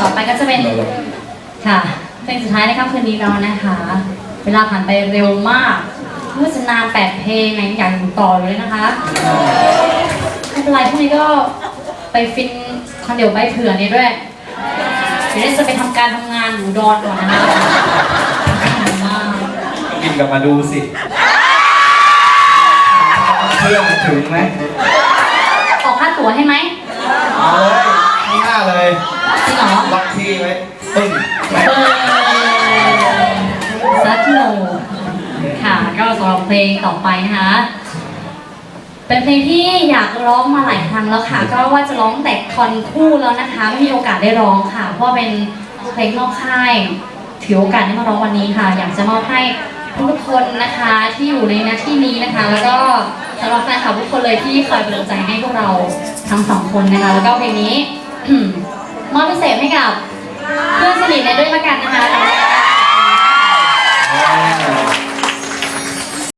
ก็จะเป็น ค่ะเพลงสุดท้ายในค่ำคืนนี้แล้วนะคะ เวลาผ่านไปเร็วมากเมื่อจะนานแปดเพลงไงอยากอยู่ต่ออยู่เลยนะคะไม่เป็นไรพรุ่งนี้ก็ไปฟินคอนเดียวใบเผื่อนี้ด้วยเดี๋ยวจะไปทำการทำงานอยู่อุดอนก่อนนะคะมากกินกลับมาดูสิเครื่องมันถึงไหมออกค่าตั๋วให้ไหม ค่ะก็สำหรับเพลงต่อไปนะคะ เป็นเพลงที่อยากร้องมาหลายครั้งแล้วค่ะ ก็ว่าจะร้องแต่คอนคู่แล้วนะคะไม่มีโอกาสได้ร้องค่ะ เพราะเป็นเพลงนอกค่ายถือโอกาสได้มาร้องวันนี้ค่ะ อยากจะมอบให้ทุกคนนะคะที่อยู่ในหน้าที่นี้นะคะ แล้วก็สำหรับแฟนคลับทุกคนเลยที่คอยเป็นกำลังใจให้พวกเราทั้งสองคนนะคะ แล้วก็เพลงนี้มอบพิเศษให้กับเพื่อนสนิทในด้วยละกันนะคะ